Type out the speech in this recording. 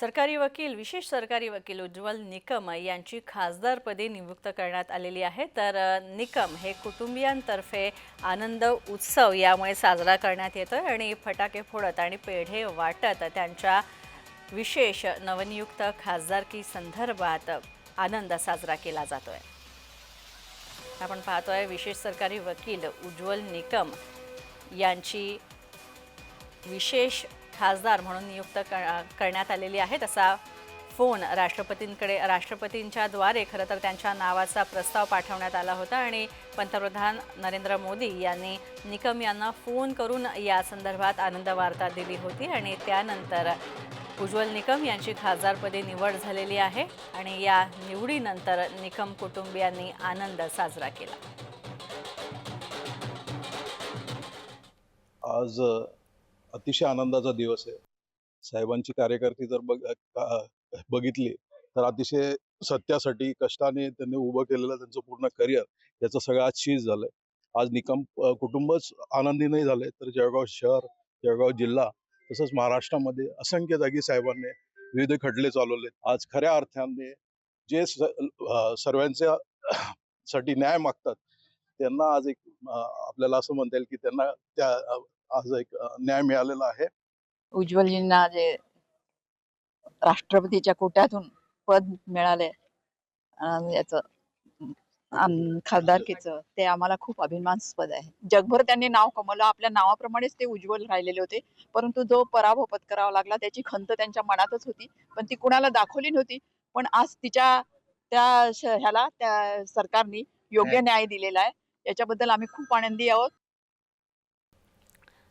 सरकारी वकील विशेष सरकारी वकील उज्ज्वल निकम यांची खासदारपदी नियुक्त करण्यात आलेली आहे. तर निकम हे कुटुंबियांतर्फे आनंद उत्सव यामुळे साजरा करण्यात येतो आणि फटाके फोडत आणि पेढे वाटत त्यांच्या विशेष नवनियुक्त खासदारकी संदर्भात आनंद साजरा केला जातोय. आपण पाहतोय विशेष सरकारी वकील उज्ज्वल निकम यांची विशेष खासदार म्हणून नियुक्त करण्यात आलेली आहे तसा फोन राष्ट्रपतींकडे राष्ट्रपतींच्या द्वारे खरं तर त्यांच्या नावाचा प्रस्ताव पाठवण्यात आला होता आणि पंतप्रधान नरेंद्र मोदी यांनी निकम यांना फोन करून या संदर्भात आनंद वार्ता दिली होती आणि त्यानंतर उज्ज्वल निकम यांची खासदारपदी निवड झालेली आहे आणि या निवडीनंतर निकम कुटुंबियांनी आनंद साजरा केला. आज अतिशय आनंदाचा दिवस आहे. साहेबांची कार्यकर्ती जर बघ बघितली तर अतिशय सत्यासाठी कष्टाने त्यांनी उभं केलेलं त्यांचं पूर्ण करिअर याचं सगळं आज शीज झालंय. आज निकम कुटुंबच आनंदी नाही झाले तर जळगाव शहर जळगाव जिल्हा तसंच महाराष्ट्रामध्ये असंख्य जागी साहेबांनी विविध खटले चालवले आज खऱ्या अर्थाने जे सर्वांच्या साठी न्याय मागतात त्यांना आज एक आपल्याला असं म्हणता येईल की त्यांना त्या आज एक न्याय मिळालेला आहे. उज्ज्वलजींना जे राष्ट्रपतीच्या कोट्यातून पद मिळाले याचं खासदारकीचं ते आम्हाला खूप अभिमानास्पद आहे. जगभर त्यांनी नाव कमवलं आपल्या नावाप्रमाणेच ते उज्ज्वल राहिलेले होते. परंतु जो पराभव पत्करावा लागला त्याची खंत त्यांच्या मनातच होती. पण ती कुणाला दाखवली नव्हती. पण आज तिच्या त्या ह्याला त्या सरकारने योग्य न्याय दिलेला आहे. याच्याबद्दल आम्ही खूप आनंदी आहोत.